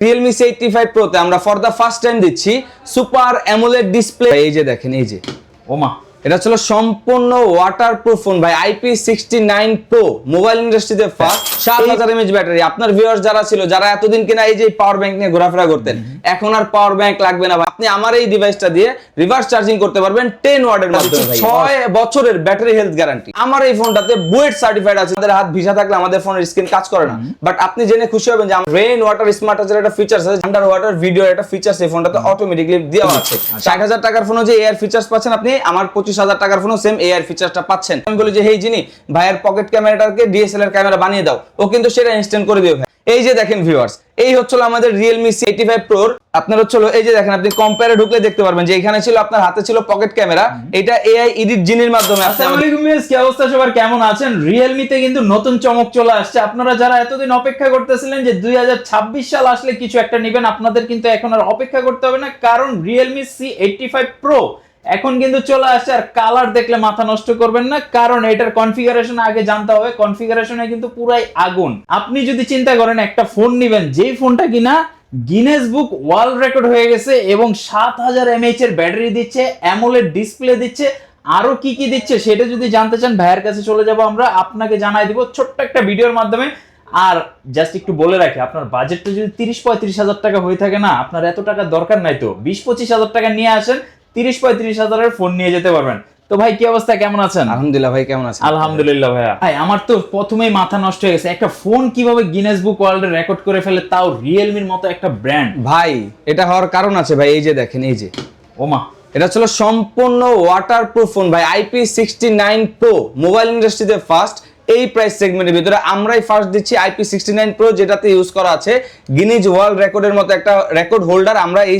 Realme C eighty প্রোতে আমরা for the first time দিচ্ছি সুপার অ্যামোলেড ডিসপ্লে এই যে দেখেন, এই যে। ওমা। এটা ছিল সম্পূর্ণ ওয়াটার প্রুফ ফোন ভাই IP sixty nine pro mobile ইন্ডাস্ট্রিতে ফার্স্ট সাত হাজার এমএচ ব্যাটারি আপনার ভিউয়ার্স যারা ছিল যারা এতদিন কিনা এই যে পাওয়ার ব্যাংক নিয়ে ঘোরাফেরা করতেন এখন আর পাওয়ার ব্যাংক লাগবে না ভাই। আপনি আমার এই ডিভাইসটা দিয়ে রিভার্স চার্জিং করতে পারবেন টেন ওয়ার্ডের মাধ্যমে ছয় বছরের ব্যাটারি হেলথ গ্যারান্টি আমার এই ফোনটাতে বুয়েট সার্টিফাইড আছে আমাদের হাত ভিসা থাকলে আমাদের ফোনের স্ক্রিন কাজ করে না। বাট আপনি জেনে খুশি হবেন যে রেইন ওয়াটার স্মার্ট টাচের একটা ফিচার্স আছে আন্ডার ওয়াটার ভিডিও একটা ফিচার্স এই ফোনটাতে অটোমেটিকলি দেওয়া আছে। ষাট হাজার টাকার ফোনও যে এআর ফিচার্স পাচ্ছেন আপনি আমার পঁচিশ হাজার টাকার ফোনও সেম এআর ফিচার্সটা পাচ্ছেন। আমি বলি যে হেই জিনি ভাইয়ের পকেট ক্যামেরাটাকে ডিএসএলআর ক্যামেরা বানিয়ে দাও। ও কিন্তু সেটা ইনস্ট্যান্ট করে দিবে ভাই। এই যে দেখেন ভিউয়ার্স এই হচ্ছিল আমাদের রিয়েলমি সি এইটি ফাইভ প্রোর আপনার হচ্ছিল এই যে দেখেন আপনি কম্পেয়ারে ঢুকলে দেখতে পারবেন যে এখানে ছিল আপনার হাতে ছিল পকেট ক্যামেরা এটা এআই এডিট জিনের মাধ্যমে আপনি আসসালামু আমাদের- আলাইকুম মিস কি অবস্থা সবার? কেমন আছেন? রিয়েলমিতে কিন্তু নতুন চমক চলে আসছে। আপনারা যারা এতদিন অপেক্ষা করতেছিলেন যে 2026 সাল আসলে কিছু একটা নেবেন আপনাদের কিন্তু এখন আর অপেক্ষা করতে হবে না কারণ Realme C eighty five pro এখন কিন্তু চলে আসছে আর কালার দেখলে মাথা নষ্ট করবেন না, কারণ এটার কনফিগারেশন আগে জানতে হবে কনফিগারেশনে কিন্তু পুরাই আগুন। আপনি যদি চিন্তা করেন, একটা ফোন নেবেন, যেই ফোনটা কিনা গিনেস বুক ওয়ার্ল্ড রেকর্ড হয়ে গেছে এবং সাত হাজার এমএইচ এর ব্যাটারি দিচ্ছে অ্যামোলেড ডিসপ্লে দিচ্ছে, আরও কি কি দিচ্ছে সেটা যদি জানতে চান, ভাইয়ের কাছে চলে যাব আমরা, আপনাকে জানাই দিব ছোট্ট একটা ভিডিওর মাধ্যমে। আর জাস্ট একটু বলে রাখি, আপনার বাজেটটা যদি তিরিশ পঁয়ত্রিশ হাজার টাকা হয়ে থাকে না, আপনার এত টাকা দরকার নাই তো। বিশ পঁচিশ হাজার টাকা নিয়ে আসেন তিরিশ পঁয়ত্রিশ হাজারের ফোন নিয়ে যেতে পারবেন। তো ভাই কি অবস্থা? কেমন আছেন? আলহামদুলিল্লাহ ভাই কেমন আছেন? আলহামদুলিল্লাহ ভাইয়া। ভাই আমার তো প্রথমেই মাথা নষ্ট হয়ে গেছে। একটা ফোন কীভাবে গিনেস বুক ওয়ার্ল্ডে রেকর্ড করে ফেলে তাও রিয়েলমির মতো একটা ব্র্যান্ড ভাই এটা হওয়ার কারণ আছে ভাই এই যে দেখেন এই যে। ওমা। এটা ছিল সম্পূর্ণ ওয়াটার প্রুফ ফোন ভাই IP sixty nine pro mobile ইন্ডাস্ট্রিতে ফার্স্ট এই প্রাইস সেগমেন্টের ভিতরে আমরাই ফার্স্ট দিচ্ছি আইপি সিক্সটি নাইন প্রো যেটাতে ইউজ করা আছে গিনিজ ওয়ার্ল্ড রেকর্ডের মতো একটা রেকর্ড হোল্ডার আমরা এই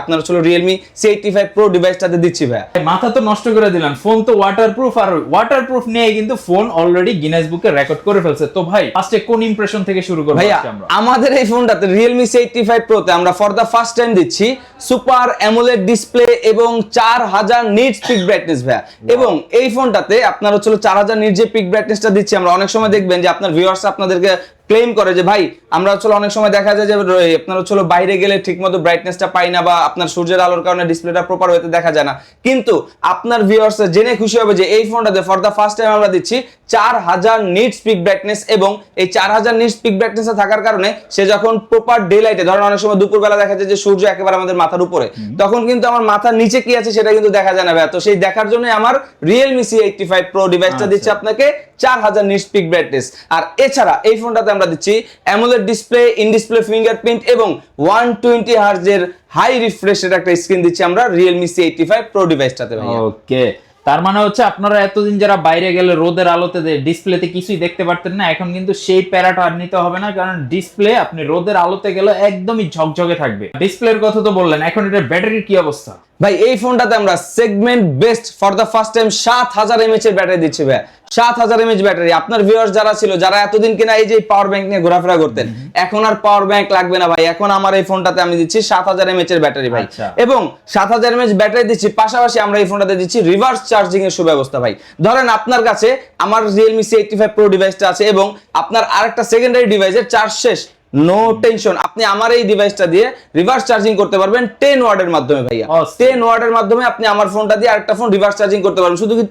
আপনার ছিল Realme C eighty five pro ডিভাইসটাতে দিচ্ছি ভাই। মাথা তো নষ্ট করে দিলেন ফোন তো ওয়াটারপ্রুফ আর ওয়াটারপ্রুফ নিয়ে কিন্তু ফোন অলরেডি গিনেস বুকে রেকর্ড করে ফেলছে। তো ভাই ফার্স্টে কোন ইমপ্রেশন থেকে শুরু করব ভাইয়া আমরা? আমাদের এই ফোনটাতে রিয়েলমি সি এইটটি ফাইভ প্রোতে আমরা ফর দ্য ফার্স্ট টাইম দিচ্ছি সুপার অ্যামোলেড ডিসপ্লে এবং চার হাজার নিট পিক ব্রাইটনেস ভাইয়া। এবং এই ফোনটাতে আপনার হচ্ছে চার হাজার নিট যে পিক ব্রাইটনেসটা দিচ্ছি, আমরা অনেক সময় দেখবেন যে আপনার ভিউয়ার্স আপনাদেরকে ক্লেম করে যে, ভাই, আমরা হচ্ছে অনেক সময় দেখা যায় যে আপনার হচ্ছে বাইরে গেলে ঠিক ঠিকমতো ব্রাইটনেসটা পাই না বা আপনার সূর্যের আলোর কারণে ডিসপ্লেটা প্রপার হতে দেখা যায় না। কিন্তু আপনার ভিউয়ার্স জেনে খুশি হবে যে, এই ফোনটাতে ফর দ্য ফার্স্ট টাইম আমরা দিচ্ছি চার হাজার নিট স্পিক ব্রাইটনেস এবং এই চার হাজার নিট স্পিক ব্রাইটনেস থাকার কারণে সে যখন প্রপার ডে লাইটে ধরেন অনেক সময় দুপুরবেলা দেখা যায় যে সূর্য একেবারে আমাদের মাথার উপরে তখন কিন্তু আমার মাথার নিচে কি আছে সেটা কিন্তু দেখা যায় না ভাইয়া। তো সেই দেখার জন্য আমার Realme C eighty five pro ডিভাইসটা। দিচ্ছে আপনাকে চার হাজার নিট স্পিক ব্রাইটনেস আর এছাড়া এই ফোনটাতে আমরা দিচ্ছি AMOLED display in display fingerprint এবং ওয়ান টোয়েন্টি হার্জের হাই রিফ্রেশের একটা স্ক্রিন দিচ্ছি আমরা Realme C eighty five pro ডিভাইসটাতে okay তার মানে হচ্ছে আপনারা এতদিন যারা বাইরে গেলে রোদের আলোতে ডিসপ্লেতে কিছুই দেখতে পারতেন না, এখন কিন্তু সেই প্যারাটা আর নিতে হবে না, কারণ ডিসপ্লে আপনি রোদের আলোতে গেলে একদমই ঝকঝকে থাকবে। ডিসপ্লের কথা তো বললেন, এখন এটার ব্যাটারির কি অবস্থা? ভাই এই ফোনটাতে আমরা segment best for the first time সাত হাজার এমএচ এর ব্যাটারি দিচ্ছি ভাই। সাত হাজার এমএচ ব্যাটারি আপনার ভিউয়ার্স যারা ছিল যারা এতদিন কিনা এই যে পাওয়ার ব্যাংক নিয়ে ঘোরাফেরা করতেন এখন আর পাওয়ার ব্যাংক লাগবে না ভাই। এখন আমার এই ফোনটাতে আমি দিচ্ছি সাত হাজার এমএচ এর ব্যাটারি ভাই। আচ্ছা। এবং সাত হাজার এমএচ ব্যাটারি দিচ্ছি পাশাপাশি আমরা এই ফোনটাতে দিচ্ছি রিভার্স চার্জিং এর সুব্যবস্থা ভাই। ধরেন আপনার কাছে আমার Realme C eighty five pro ডিভাইসটা আছে এবং আপনার আরেকটা সেকেন্ডারি ডিভাইসের চার্জ শেষ। নো টেনশন আপনি আমার এই ডিভাইসটা দিয়ে রিভার্স চার্জিং করতে পারবেন টেন ওয়ার্ডের মাধ্যমে ভাইয়া. টেন ওয়াটের মাধ্যমে আপনি আমার ফোনটা দিয়ে আরেকটা ফোন রিভার্স চার্জিং করতে পারবেন। শুধু কি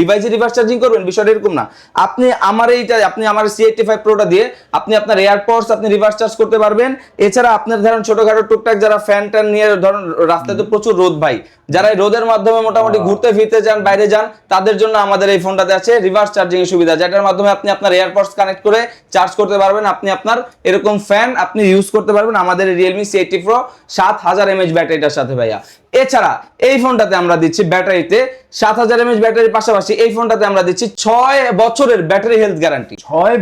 ডিভাইসে রিভার্স চার্জিং করবেন? বিষয়টা এরকম না। আপনি আমার এইটা আপনি আমার সি এইটটি ফাইভ প্রোটা দিয়ে আপনি আপনার এয়ারপোর্টস আপনি রিভার্স চার্জ করতে পারবেন। এছাড়া আপনার ধরেন ছোটখাটো টুকটাক যারা ফ্যান ট্যান নিয়ে ধরুন রাস্তায় তো প্রচুর রোদ ভাই। যারা এই রোদের মাধ্যমে মোটামুটি ঘুরতে ফিরতে যান বাইরে যান তাদের জন্য আমাদের এই ফোনটাতে আছে রিভার্স চার্জিং এর সুবিধা যেটার মাধ্যমে আপনি আপনার এয়ারপোর্টস কানেক্ট করে চার্জ করতে পারবেন। আপনি আপনার এরকম ফ্যান আপনি ইউজ করতে পারবেন আমাদের রিয়েলমি সি এইটটি প্রো সাত হাজার এমএচ ব্যাটারিটার সাথে ভাইয়া। এছাড়া এই ফোনটাতে আমরা দিচ্ছি ব্যাটারিতে সাত হাজার এমএচ ব্যাটারির পাশাপাশি এই ফোনটাতে আমরা দিচ্ছি ছয় বছরের ব্যাটারি হেলথ গ্যারান্টি। ছয়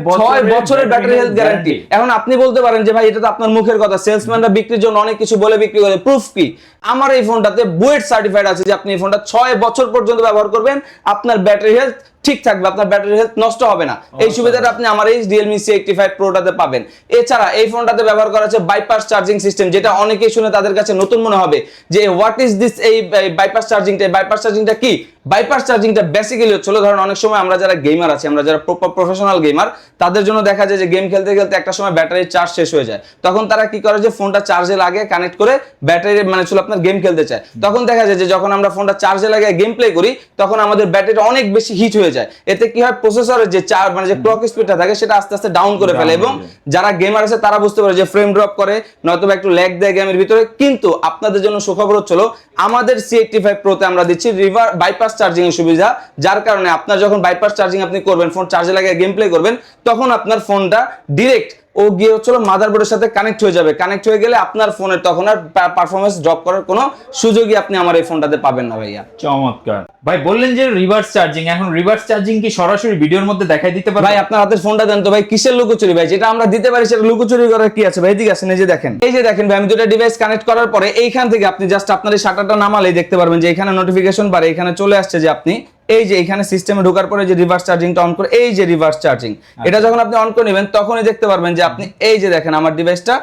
বছরের ব্যাটারি হেলথ গ্যারান্টি এখন আপনি বলতে পারেন যে ভাই এটা তো আপনার মুখের কথা। সেলসম্যানরা বিক্রির জন্য অনেক কিছু বলে বিক্রি করে। প্রুফ কি? আমার এই ফোনটাতে বুয়েট সার্টিফাইড আছে যে আপনি এই ফোনটা ছয় বছর পর্যন্ত ব্যবহার করবেন। আপনার ব্যাটারি হেলথ ঠিক থাকবে আপনার ব্যাটারি হেলথ নষ্ট হবে না। এই সুবিধাটা আপনি আমার এই রিয়েলমি সি এইটটি ফাইভ প্রোটাতে পাবেন। এছাড়া এই ফোনটাতে ব্যবহার করা আছে বাইপাস চার্জিং সিস্টেম যেটা অনেকেই শুনে তাদের কাছে নতুন মনে হবে যে হোয়াট ইজ দিস এই বাইপাস চার্জিংটা বাইপাস চার্জিংটা কি? বাইপাস চার্জিংটা বেসিক্যালি হচ্ছিল ধরেন অনেক সময় আমরা যারা গেমার আছি আমরা যারা প্রফেশনাল গেমার তাদের জন্য দেখা যায় যে গেম খেলতে খেলতে একটা সময় ব্যাটারির চার্জ শেষ হয়ে যায়। তখন তারা কি করে যে ফোনটা চার্জে লাগে কানেক্ট করে ব্যাটারি মানে ছিল আপনার গেম খেলতে চায়। তখন দেখা যায় যে যখন আমরা ফোনটা চার্জে লাগিয়ে গেম প্লে করি তখন আমাদের ব্যাটারি অনেক বেশি হিট হয়ে যায়। এতে কি হয়? প্রসেসরের যে চার মানে যে ক্লক স্পিডটা থাকে সেটা আস্তে আস্তে ডাউন করে ফেলে এবং যারা গেমার আছে তারা বুঝতে পারে যে ফ্রেম ড্রপ করে নয়তো একটু ল্যাগ দেয় গেমের ভিতরে। কিন্তু আপনাদের জন্য সুখবর হচ্ছিল আমাদের সি এইটটি ফাইভ প্রোতে আমরা দিচ্ছি রিভার বাইপাস চার্জিং এর সুবিধা, যার কারণে আপনার যখন বাইপাস চার্জিং আপনি করবেন ফোন চার্জে লাগিয়ে গেম প্লে করবেন, তখন আপনার ফোনটা ডিরেক্ট ও গিয়ে হচ্ছিল মাদারবোর্ডের সাথে কানেক্ট হয়ে যাবে। কানেক্ট হয়ে গেলে আপনার ফোনের তখন আর পারফরমেন্স ড্রপ করার কোনো সুযোগই আপনি আমার এই ফোনটাতে পাবেন না ভাইয়া। চমৎকার। ভাই বললেন যে রিভার্স চার্জিং এখন রিভার্স চার্জিং কি সরাসরি ভিডিওর মধ্যে দেখাই দিতে পারবে ভাই আপনার হাতের ফোনটা দেন তো ভাই কিসের লুকোচুরি ভাই? যেটা আমরা দিতে পারি সেটা লুকোচুরি করার কি আছে ভাই? এদিকে আসেন এই যে দেখেন। এই যে দেখেন ভাই আমি দুটো ডিভাইস কানেক্ট করার পরে এইখান থেকে আপনি জাস্ট আপনার এই শাটারটা নামালেই দেখতে পারবেন যে এখানে নোটিফিকেশন বারে এখানে চলে আসছে যে আপনি এই যে এখানে সিস্টেমে ঢোকার পরে যে রিভার্স চার্জিংটা অন করে এই যে রিভার্স চার্জিং এটা যখন আপনি অন করে নেবেন তখনই দেখতে পারবেন যে আপনি এই যে দেখেন আমার ডিভাইসটা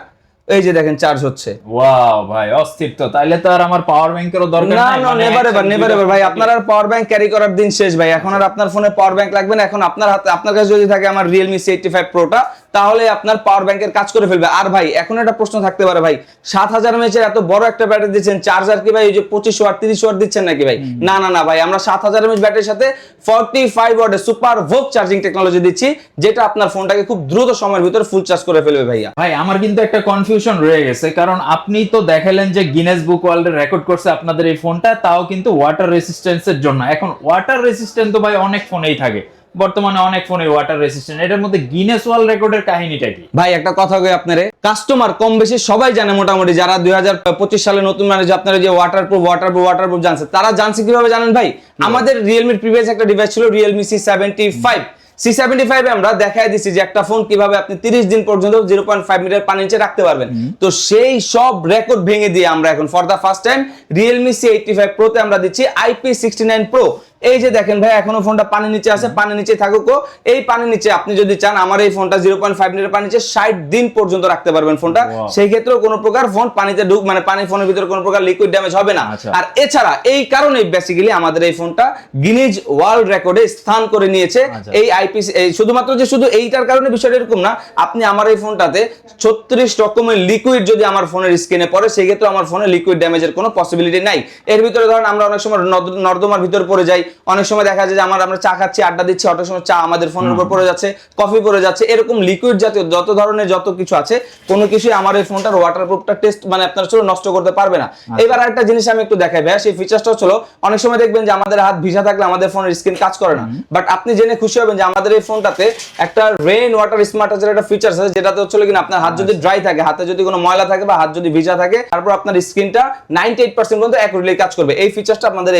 এই যে দেখেন চার্জ হচ্ছে। ওয়াও ভাই অস্থির তো। তাইলে তো আর আমার পাওয়ার ব্যাংকেরও দরকার না নাই না নেভার এভার নেভার এভার ভাই আপনার আর পাওয়ার ব্যাংক ক্যারি করার দিন শেষ ভাই। এখন আর আপনার ফোনে পাওয়ার ব্যাংক লাগবে না এখন আপনার হাতে আপনার কাছে যদি থাকে আমার এইটটি ফাইভ প্রোটা তাহলে আপনার পাওয়ার ব্যাংকের কাজ করে ফেলবে। আর ভাই এখন একটা প্রশ্ন থাকতে পারে ভাই সাত হাজার এমএচের এত বড় একটা ব্যাটারি দিচ্ছেন চার্জার কি ভাই এই যে পঁচিশ ওয়াট তিরিশ ওয়াট দিচ্ছেন নাকি ভাই? না না না ভাই আমরা সাত হাজার এমএচ ব্যাটারির সাথে ফর্টি ফাইভ ওয়াটের সুপার ভোক চার্জিং টেকনোলজি দিচ্ছি যেটা আপনার ফোনটাকে খুব দ্রুত সময়ের ভিতরে ফুল চার্জ করে ফেলবে ভাইয়া। ভাই আমার কিন্তু একটা কনফিউশন রয়ে গেছে। কারণ আপনি তো দেখালেন যে গিনেস বুক ওয়ার্ল্ডে রেকর্ড করছে আপনাদের এই ফোনটা তাও কিন্তু ওয়াটার রেসিস্ট্যান্সের জন্য। এখন ওয়াটার রেসিস্ট্যান্ট তো ভাই অনেক ফোনেই থাকে। বর্তমানে অনেক ফোনে ওয়াটার রেসিস্ট্যান্ট এটার মধ্যে গিনেস ওয়ার্ল্ড রেকর্ডের কাহিনীটা কি? ভাই একটা কথা কই আপনারে? কাস্টমার কম বেশি সবাই জানে মোটামুটি যারা দুই হাজার পঁচিশ সালে নতুন মানে যে আপনারা যে waterproof waterproof waterproof জানছে তারা জানছে কীভাবে জানেন ভাই? আমাদের রিয়েলমির প্রিভিয়াস একটা ডিভাইস ছিল Realme C seventy five C seventy five আমরা দেখাই দিচ্ছি যে একটা ফোন কীভাবে আপনি তিরিশ দিন পর্যন্ত জিরো পয়েন্ট ফাইভ মিটার পানি নিচে রাখতে পারবেন। তো সেই সব রেকর্ড ভেঙে দিয়ে আমরা এখন for the first time Realme C eighty five প্রোতে আমরা দিচ্ছি আইপি সিক্সটি নাইন প্রো এই যে দেখেন ভাই এখনও ফোনটা পানি নিচে আছে পানি নিচে থাকুক এই পানি নিচে আপনি যদি চান আমার এই ফোনটা জিরো পয়েন্ট ফাইভ মিটার পানি নিচে ষাট দিন পর্যন্ত রাখতে পারবেন ফোনটা. সেই ক্ষেত্রেও কোনো প্রকার ফোন পানিতে ঢুক মানে পানি ফোনের ভিতরে কোনো প্রকার লিকুইড ড্যামেজ হবে না আচ্ছা। আর এছাড়া এই কারণে বেসিক্যালি আমাদের এই ফোনটা গিনিজ ওয়ার্ল্ড রেকর্ডে স্থান করে নিয়েছে আচ্ছা। এই আইপি শুধুমাত্র যে শুধু এইটার কারণে বিষয়টা এরকম না আপনি আমার এই ফোনটাতে ছত্রিশ রকমের লিকুইড যদি আমার ফোনের স্ক্রিনে পড়ে সেই ক্ষেত্রে আমার ফোনে লিকুইড ড্যামেজের কোনো পসিবিলিটি নাই এর ভিতরে ধরেন আমরা অনেক সময় নর্দমার ভিতর পড়ে যাই অনেক সময় দেখা যায় যে আমার আমরা চা খাচ্ছি আড্ডা দিচ্ছি অনেক সময় চা আমাদের ফোনের উপর পড়ে যাচ্ছে কফি পড়ে যাচ্ছে এরকম লিকুইড জাতীয় যত ধরনের যত কিছু আছে কোনো কিছুই আমার এই ফোনটার ওয়াটারপ্রুফটা টেস্ট মানে আপনার ছিল নষ্ট করতে পারবে না। এবার আরেকটা জিনিস আমি একটু দেখাই ভাইয়া সেই ফিচারটা হলো অনেক সময় দেখবেন যে আমাদের হাত ভিজা থাকলে আমাদের ফোনের স্ক্রিন কাজ করে না। বাট আপনি জেনে খুশি হবেন যে আমাদের এই ফোনটাতে একটা রেইন ওয়াটার স্মার্ট টাচের একটা ফিচার আছে যেটাতে হচ্ছে কিনা আপনার হাত যদি ড্রাই থাকে হাতে যদি কোনো ময়লা থাকে বা হাত যদি ভিজা থাকে তারপর আপনার স্ক্রিনটা নাইনটি এইট পার্সেন্ট পর্যন্ত অ্যাকুরেটলি কাজ করবে। এই ফিচারটা আপনাদের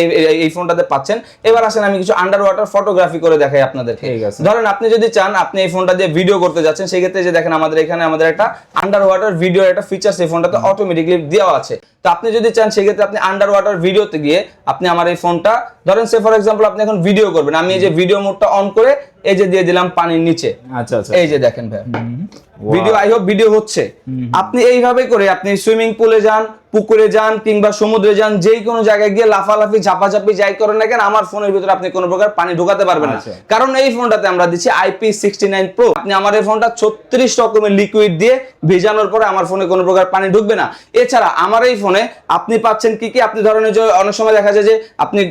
এই ফোনটাতে পাচ্ছেন। এবার আসেন আমি কিছু আন্ডার ওয়াটার ফটোগ্রাফি করে দেখাই আপনাদের ঠিক আছে। ধরেন আপনি যদি চান আপনি এই ফোনটা দিয়ে ভিডিও করতে যাচ্ছেন সেই ক্ষেত্রে যে দেখেন আমাদের এখানে আমাদের একটা আন্ডার ওয়াটার ভিডিও একটা ফিচার এই ফোনটাতে অটোমেটিকলি দেওয়া আছে। তো আপনি যদি চান সেক্ষেত্রে আপনি আন্ডার ওয়াটার ভিডিওতে গিয়ে আপনি আমার এই ফোনটা ধরেন সে ফর এক্সাম্পল আপনি এখন ভিডিও করবেন। আমি এই যে ভিডিও মোডটা অন করে এই যে দিয়ে দিলাম পানির নিচে। আচ্ছা আচ্ছা এই যে দেখেন ভাই। ভিডিও আই হোপ ভিডিও হচ্ছে। আপনি এইভাবে করে আপনি সুইমিং পুলে যান পুকুরে যান কিংবা সমুদ্রে যান যেই কোনো জায়গায় গিয়ে লাফালাফি ঝাপাঝাপি যাই করেন না কেন আমার ফোনের ভিতরে আপনি কোনো প্রকার পানি ঢোকাতে পারবেন না। আচ্ছা। কারণ এই ফোনটাতে আমরা দিচ্ছি আইপি সিক্সটি নাইন প্রো আপনি আমার এই ফোনটা ছত্রিশ রকমের লিকুইড দিয়ে ভেজানোর পরে আমার ফোনে কোনো প্রকার পানি ঢুকবে না। এছাড়া আমার এই ফোনে আপনি পাচ্ছেন কি কি? আপনি ধরেন যে অনেক সময় দেখা যায় যে আপনি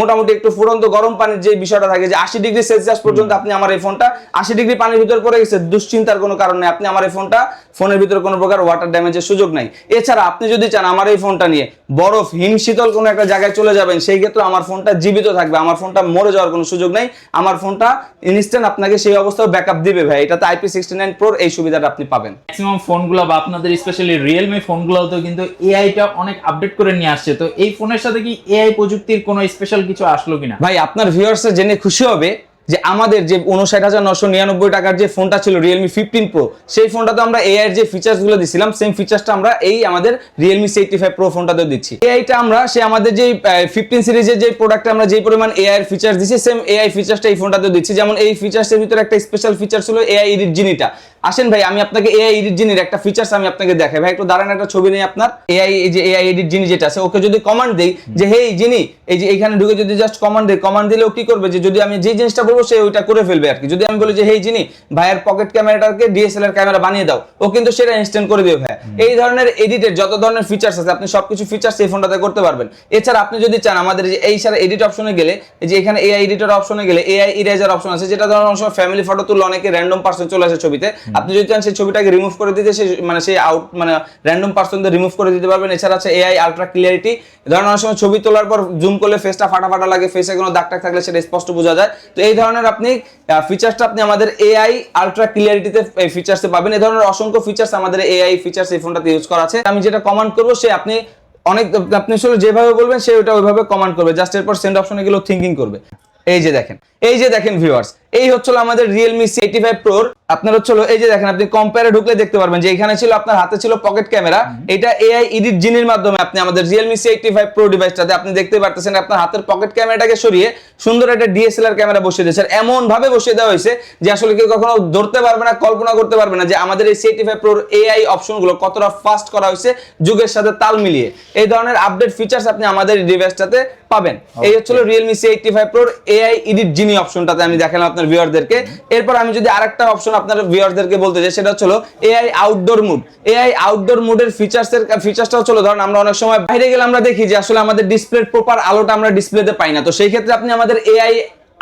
মোটামুটি একটু ফুরন্ত গরম পানির যে বিষয়টা থাকে যে আশি ডিগ্রি সেলসিয়াস পর্যন্ত আপনি আমার এই ফোনটা আশি ডিগ্রি পানির ভিতর পড়ে গেছে দুশ্চিন্তার কোনো কারণ নেই। আপনি আমার এই ফোনটা ফোনের ভিতরে কোনো প্রকার ওয়াটার ড্যামেজের সুযোগ নাই। এছাড়া আপনি যদি চান আমার এই ফোনটা নিয়ে বরফ হিম শীতল কোনো একটা জায়গায় চলে যাবেন সেই ক্ষেত্রে আমার ফোনটা জীবিত থাকবে আমার ফোনটা মরে যাওয়ার কোনো সুযোগ নেই আমার ফোনটা ইনস্ট্যান্ট আপনাকে সেই অবস্থায় ব্যাকআপ দিবে ভাই এটাতে আইপি সিক্সটি নাইন প্রোর এই সুবিধাটা আপনি পাবেন। ম্যাক্সিমাম ফোনগুলো বা আপনাদের স্পেশালি রিয়েলমি ফোনগুলোতেও কিন্তু এআইটা অনেক আপডেট করে নিয়ে আসছে তো এই ফোনের সাথে কি এআই প্রযুক্তির কোনো স্পেশাল কিছু আসলো কিনা? ভাই আপনার ভিউয়ার্স জেনে খুশি হবে যে আমাদের যে উনষাট হাজার নশো নিরানব্বই টাকার যে ফোনটা ছিল রিয়েলমি ফিফটিন প্রো সেই ফোনটাতে আমরা এআই যে ফিচার্সগুলো দিছিলাম সেম ফিচার্সটা আমরা এই আমাদের Realme C eighty five pro ফোনটাতেও দিচ্ছি। এআইটা আমরা, সে আমাদের যে ফিফটিন সিরিজের যে প্রোডাক্টে আমরা যে পরিমাণ এআই ফিচার্স দিচ্ছি সেম এআই ফিচার্সটা এই ফোনটাতেও দিচ্ছি। যেমন এই ফিচার্সের ভিতরে একটা স্পেশাল ফিচার ছিল এআই এডিট জিনিটা আসেন ভাই, আমি আপনাকে এআই এডিট জিনির একটা ফিচার্স আমি আপনাকে দেখাই। ভাই, একটু দাঁড়ান, একটা ছবি নেই আপনার এআই যে এআই এডিট জিনি যেটা আছে, ওকে যদি কমান্ড দেই যে, হেই, জিনি, এই যে এখানে ঢুকে যদি জাস্ট কমান্ড দেই কমান্ড দিলে ও কি করবে? যে যদি আমি যে জিনিসটা বলব সে ওইটা করে ফেলবে আর কি। যদি আমি বলি যে হেই জিনি ভাইয়ের পকেট ক্যামেরাটাকে ডিএসএলআর ক্যামেরা বানিয়ে দাও ও কিন্তু সেটা ইনস্ট্যান্ট করে দিবে ভাই এই ধরনের এডিটের যত ধরনের ফিচার্স আছে আপনি সবকিছু ফিচার্স এই ফোনটাতে করতে পারবেন। এছাড়া আপনি যদি চান আমাদের যে এই সারা এডিট অপশনে গেলে এই যে এখানে এআই এডিটর অপশনে গেলে এআই ইরেজার অপশন আছে যেটা ধরুন অনেক সময় ফ্যামিলি ফটো তুললে অনেকে র্যান্ডম পার্সন চলে আসে ছবিতে। আপনি যদি চান সেই ছবিটাকে রিমুভ করে দিতে সে মানে সেই আউট মানে র্যান্ডম পার্সনদের রিমুভ করে দিতে পারবেন। এছাড়া আছে এআই আলট্রা ক্লিয়ারিটি ধরুন অনেক সময় ছবি তোলার পর জুম করলে ফেসটা ফাটা ফাটা লাগে ফেসে কোনো দাগ টাগ থাকলে সেটা স্পষ্ট বোঝা যায়। তো এই ধরনের আপনি ফিচার্সটা আপনি আমাদের এআই আলট্রা ক্লিয়ারিটিতে এই ফিচার্সে পাবেন। এই ধরনের অসংখ্য ফিচার্স আমাদের এআই ফিচার্স এই ফোনটাতে ইউজ করা আছে। আমি যেটা কমান্ড করব, সে আপনি অনেক, আপনি আসলে যেভাবে বলবেন, সে ওটা ওইভাবে কমান্ড করবে। জাস্ট এরপর সেন্ড অপশনে গেলেও থিঙ্কিং করবে। এই যে দেখেন, এই যে দেখেন ভিউয়ার্স এই হচ্ছিল আমাদের রিয়েলমি সি এইটি ফাইভ প্রোর আপনার হচ্ছিল এই যে দেখেন আপনি কম্পেয়ারে ঢুকলে দেখতে পারবেন যে এখানে ছিল আপনার হাতে ছিল পকেট ক্যামেরা এটা এআই এডিট জিনের মাধ্যমে আপনি আমাদের Realme C eighty five pro ডিভাইসটাতে আপনি দেখতে পারতেছেন আপনার হাতের পকেট ক্যামেরাটাকে সরিয়ে সুন্দর একটা ডিএসএলআর ক্যামেরা বসিয়ে দিয়েছেন এমন ভাবে বসিয়ে দেওয়া হয়েছে যে আসলে কেউ কখনো ধরতে পারবে না কল্পনা করতে পারবে না যে আমাদের এই সি এইটি ফাইভ প্রোর এআই অপশনগুলো কতটা ফাস্ট করা হয়েছে যুগের সাথে তাল মিলিয়ে। এই ধরনের আপডেট ফিচার্স আপনি আমাদের ডিভাইসটাতে পাবেন। এই হচ্ছিল রিয়েলমি সি এইটটি ফাইভ প্রোর এআই এডিট জিনি অপশনটাতে আমি দেখালাম আপনার ভিউয়ারদেরকে এরপর আমি যদি আরেকটা অপশন আপনার ভিউয়ারদেরকে বলতে চাই সেটা হচ্ছে AI outdoor mode AI outdoor মুডের ফিচার্সের ফিচার্সটা হচ্ছে ধরুন আমরা অনেক সময় বাইরে গেলে আমরা দেখি যে আসলে আমাদের ডিসপ্লের প্রপার আলোটা আমরা ডিসপ্লেতে পাই না। তো সেই ক্ষেত্রে আপনি আমাদের এআই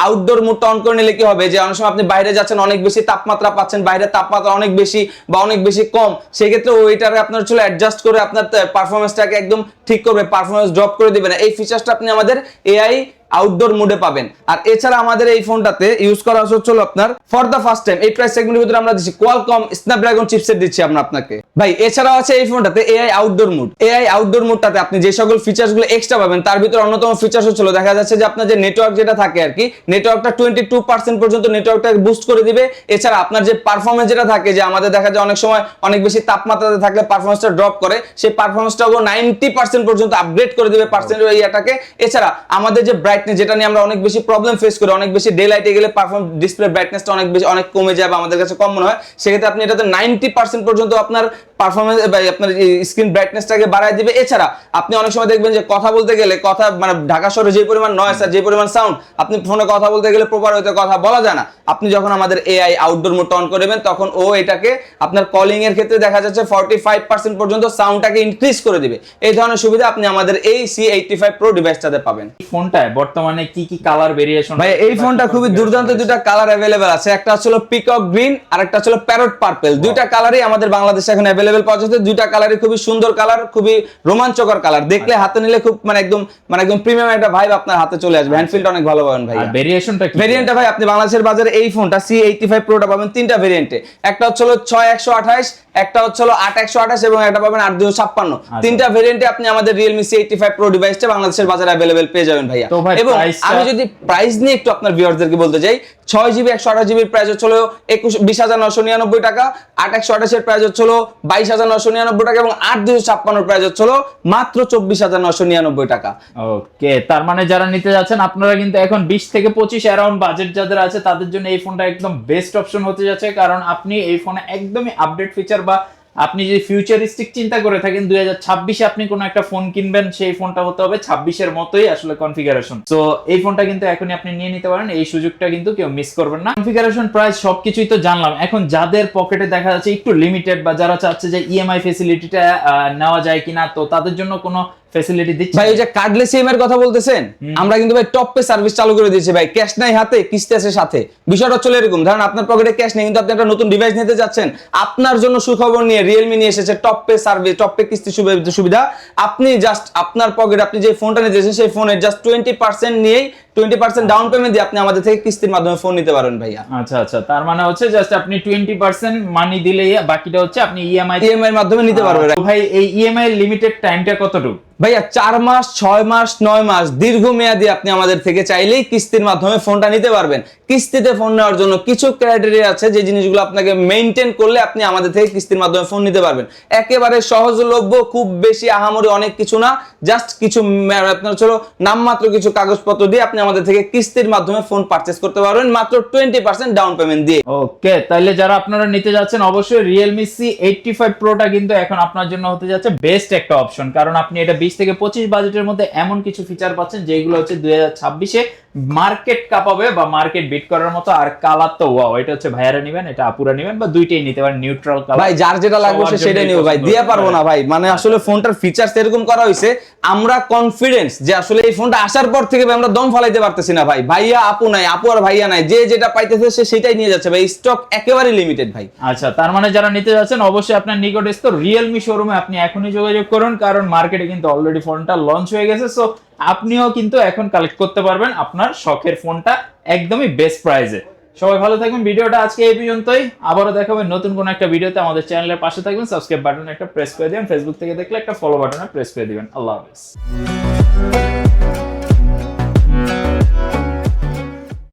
আউটডোর মুডটা অন করে নিলে কি হবে? যে অনেক সময় আপনি বাইরে যাচ্ছেন, অনেক বেশি তাপমাত্রা পাচ্ছেন, বাইরে তাপমাত্রা অনেক বেশি বা অনেক বেশি কম সেই ক্ষেত্রে ওইটারে আপনার চলে অ্যাডজাস্ট করে আপনার পারফরমেন্সটাকে একদম ঠিক করবে পারফরমেন্স ড্রপ করে দিবে না। এই ফিচার্সটা আপনি আমাদের এআই আউটডোর মোডে পাবেন। আর এছাড়া আমাদের এই ফোনটাতে ইউজ করা হচ্ছে আপনার ফর দ্য ফার্স্ট টাইম এই প্রাইস সেগমেন্টের ভিতরে আমরা দিচ্ছি কোয়ালকম স্ন্যাপড্রাগন চিপসেট দিচ্ছি আমরা আপনাকে। ভাই, এছাড়াও আছে এই ফোনটাতে AI outdoor mode AI outdoor মোডটাতে আপনি যে সকল ফিচার্সগুলো এক্সট্রা পাবেন, তার ভিতরে অন্যতম ফিচার্স হচ্ছিল দেখা যাচ্ছে যে আপনার যে নেটওয়ার্ক যেটা থাকে আর কি নেটওয়ার্কটা টোয়েন্টি টু পার্সেন্ট পর্যন্ত নেটওয়ার্কটা বুস্ট করে দিবে। এছাড়া আপনার যে পারফরমেন্স যেটা থাকে, যে আমাদের দেখা যায় অনেক সময় অনেক বেশি তাপমাত্রাতে থাকলে পারফরমেন্সটা ড্রপ করে, সেই পারফরমেন্সটাও নাইনটি পার্সেন্ট পর্যন্ত আপগ্রেড করে দিবে পার্সেন্ট ওই ইয়াটাকে। এছাড়া আমাদের যে ব্রাইটনেস যেটা নিয়ে আমরা অনেক বেশি প্রবলেম ফেস করি, অনেক বেশি ডে লাইটে গেলে পারফর্ম ডিসপ্লে ব্রাইটনেসটা অনেক বেশি, অনেক কমে যায় বা আমাদের কাছে কম মনে হয়, সেক্ষেত্রে আপনি এটাতে নাইনটি পার্সেন্ট পর্যন্ত আপনার পারফরমেন্স আপনার স্ক্রিন ব্রাইটনেসটাকে বাড়ায় দিবে। এছাড়া আপনি অনেক সময় দেখবেন যে কথা বলতে গেলে কথা মানে ঢাকা শহরে যে পরিমাণ নয়েস আর যে পরিমাণ সাউন্ড আপনি ফোনে কথা বলতে গেলে প্রপার কথা বলা যায় না। আপনি যখন আমাদের এআই আউটডোর মোড অন করবেন তখন ও এটাকে আপনার কলিং এর ক্ষেত্রে দেখা যাচ্ছে ফর্টি ফাইভ পার্সেন্ট পর্যন্ত সাউন্ডটাকে ইনক্রিজ করে দিবে। এই ধরনের সুবিধা আপনি আমাদের এই সি এইটটি ফাইভ প্রো ডিভাইসটাতে পাবেন ফোনটায় বর্তমানে কি কি কালার ভেরিয়েশন ভাই এই ফোনটা খুবই দুর্দান্ত দুইটা কালার অ্যাভেলেবেল আছে। একটা হচ্ছে পিকক গ্রিন আর একটা হচ্ছে প্যারট পার্পল দুইটা কালারই আমাদের বাংলাদেশে এখন অ্যাভেলেবেল পাওয়া যাচ্ছে। দুইটা কালারই খুবই সুন্দর কালার খুবই রোমাঞ্চকর কালার দেখলে হাতে নিলে খুব মানে একদম মানে একদম প্রিমিয়াম একটা ভাইব আপনার হাতে চলে আসবে। হ্যান্ডফিলটা অনেক ভালো পাবেন ভাই ভেরিয়েশনটা ভেরিয়েন্টটা ভাই আপনি বাংলাদেশের বাজারে এই ফোনটা সি এইটটি ফাইভ প্রোটা পাবেন তিনটা ভেরিয়েন্টে একটা হচ্ছে হলো ছয় একশো আঠাশ একটা হচ্ছে হলো আট একশো আঠাশ এবং একটা পাবেন আট দুশো ছাপ্পান্ন। তিনটা ভেরিয়েন্টে আপনি আমাদের Realme C eighty five pro ডিভাইসটা বাংলাদেশের বাজারে অ্যাভেলেবেল পেয়ে যাবেন ভাইয়া। ভাই এবং আমি যদি প্রাইস নিয়ে একটু আপনার ভিউয়ারদেরকে বলতে চাই ছয় জিবি একশো আঠাশ জিবির প্রাইস হচ্ছিল একুশ বিশ হাজার নশো নিরানব্বই টাকা আট একশো আঠাশের প্রাইস হচ্ছিল বাইশ হাজার নশো নিরানব্বই টাকা এবং আট দুশো ছাপ্পান্নর প্রাইস হচ্ছিল মাত্র চব্বিশ হাজার নশো নিরানব্বই টাকা। ওকে তার মানে যারা নিতে যাচ্ছেন, আপনারা কিন্তু এখন বিশ থেকে পঁচিশ অ্যারাউন্ড বাজেট যাদের আছে, তাদের জন্য এই ফোনটা একদম বেস্ট অপশন হতে যাচ্ছে। কারণ আপনি এই ফোনে একদমই আপডেট ফিচার বা আপনি যদি ফিউচারিস্টিক চিন্তা করে থাকেন, দুই হাজার ছাব্বিশে আপনি কোনো একটা ফোন কিনবেন, সেই ফোনটা হতে হবে ছাব্বিশের মতোই আসলে কনফিগারেশন তো এই ফোনটা কিন্তু এখনই আপনি নিয়ে নিতে পারেন, এই সুযোগটা কিন্তু কেউ মিস করবেন না। কনফিগারেশন প্রায় সবকিছুই তো জানলাম। এখন যাদের পকেটে দেখা যাচ্ছে একটু লিমিটেড বা যারা চাচ্ছে যে ইএমআই ফেসিলিটিটা নেওয়া যায় কিনা, তো তাদের জন্য কোনো দিচ্ছে ভাই এই যে কার্ডলেস ইএমআই এর কথা বলতেছেন আমরা কিন্তু ভাই টপ পে সার্ভিস চালু করে দিয়েছি ভাই। ক্যাশ নাই হাতে কিস্তি আছে সাথে। বিষয়টা চলে এরকম ধরেন আপনার পকেটে ক্যাশ নেই কিন্তু আপনি একটা নতুন ডিভাইস নিতে যাচ্ছেন আপনার জন্য সুখবর নিয়ে রিয়েলমি নিয়ে এসেছে top pay service top pay কিস্তি সুবি- সুবিধা। আপনি জাস্ট আপনার পকেটে আপনি যে ফোনটা নিতে সেই ফোনের জাস্ট টোয়েন্টি পার্সেন্ট নিয়েই টোয়েন্টি পার্সেন্ট ডাউন পেমেন্ট দিয়ে আপনি আমাদের থেকে কিস্তির মাধ্যমে ফোন নিতে পারেন ভাইয়া। আচ্ছা আচ্ছা তার মানে হচ্ছে জাস্ট আপনি টোয়েন্টি পার্সেন্ট মানি দিলে বাকিটা হচ্ছে আপনি ইএমআই ইএমআই এর মাধ্যমে নিতে পারবেন ভাই এই ইএমআই লিমিটেড টাইমটা কতটুকু? ভাইয়া চার মাস ছয় মাস নয় মাস দীর্ঘমেয়াদী আপনি আমাদের থেকে চাইলেই কিস্তির মাধ্যমে ফোনটা নিতে পারবেন। কিস্তিতে ফোন নেওয়ার জন্য কিছু ক্রাইটেরিয়া আছে যে জিনিসগুলো আপনাকে মেনটেন করলে আপনি আমাদের থেকে কিস্তির মাধ্যমে ফোন নিতে পারবেন। একেবারে সহজলভ্য, খুব বেশি আহামরি অনেক কিছু না জাস্ট কিছু আপনার চলো নামমাত্র কিছু কাগজপত্র দিয়ে আপনি আমাদের থেকে কিস্তির মাধ্যমে ফোন পারচেস করতে পারবেন, মাত্র টোয়েন্টি পার্সেন্ট ডাউন পেমেন্ট দিয়ে। ওকে তাইলে যারা আপনারা নিতে যাচ্ছেন, অবশ্যই রিয়েলমি সি এইটটি ফাইভ প্রোটা কিন্তু এখন আপনার জন্য হতে যাচ্ছে বেস্ট একটা অপশন কারণ আপনি এটা বিশ থেকে পঁচিশ বাজেটের মধ্যে এমন কিছু ফিচার পাচ্ছেন, যেগুলো হচ্ছে দুই হাজার ছাব্বিশে মার্কেট কাঁপাবে বা মার্কেট বিট করার মতো আর কালার তো ওয়াও এটা হচ্ছে ভাইয়ারা নিবেন এটা আপুরা নিবেন বা দুইটাই নিতে পারেন নিউট্রাল কালার ভাই যার যেটা লাগবে সে সেটাই নিবে। ভাই দিয়ে পারব না ভাই। মানে আসলে ফোনটার ফিচার্স এরকম করা হয়েছে আমরা কনফিডেন্স যে আসলে এই ফোনটা আসার পর থেকে ভাই আমরা দম ফালাইতে পারতেছি না ভাই। ভাইয়া আপু নাই আপু আর ভাইয়া নাই যে যেটা পাইতেছে সে সেটাই নিয়ে যাচ্ছে ভাই। স্টক একেবারে লিমিটেড ভাই। আচ্ছা তার মানে যারা নিতে যাচ্ছেন অবশ্যই আপনার নিকটস্থ রিয়েলমি শোরুমে আপনি এখনই যোগাযোগ করুন কারণ মার্কেটে কিন্তু অলরেডি ফোনটা লঞ্চ হয়ে গেছে। সো আপনিও কিন্তু এখন কালেক্ট করতে পারবেন আপনার শখের ফোনটা। একদমই বেস্ট প্রাইসে সবাই ভালো থাকবেন, ভিডিওটা আজকে এই পর্যন্তই। আবারও দেখাবেন নতুন কোনো একটা ভিডিওতে আমাদের চ্যানেলের পাশে থাকবেন সাবস্ক্রাইব বাটন একটা প্রেস করে দিবেন। ফেসবুক থেকে দেখলে একটা ফলো বাটনে প্রেস করে দিবেন। আল্লাহ হাফেজ।